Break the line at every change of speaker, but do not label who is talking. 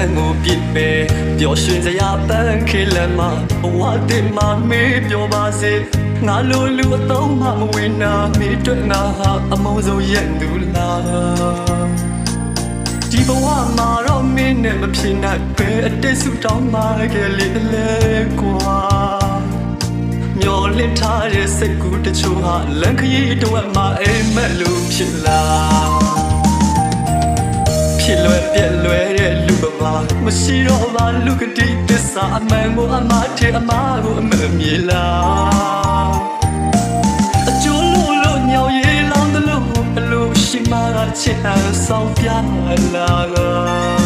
န်းကိုပြစ်ပဲပျော်ရွှင်စရာပန်းခေလမ်းမှာဘဝတင်မှာမေးပြောပါစေငါလိုလူအသုံးမှမဝင်နာမေးတွေ့ငါဟာအမုန်းဆုံးရဲ့သူလားဒီဘဝမှာတော့မင်းနဲ့မဖြစ်နိုင်ပဲအတိတ်ဆူတောင်းမှခဲ့လေလေကွာမျောလင့်ထားတဲ့စိတ်ကူးတချို့ဟာလန်ခရီးတော့မှအိမ်မက်လို့ဖြစ်လာဖြစ်လွယ်ပြက်လွယ်တဲ့လူဘဝ မရှိတော့ပါလူကတိတစ္ဆာအမှန်ကိုအမှားထဲအမှားကိုအမှန်မြေလားအကျိုးလို့လို့ညောင်ရည်လောင်းတယ်လို့အလိုရှိမှချစ်ဟန်ဆောင်ပြလာက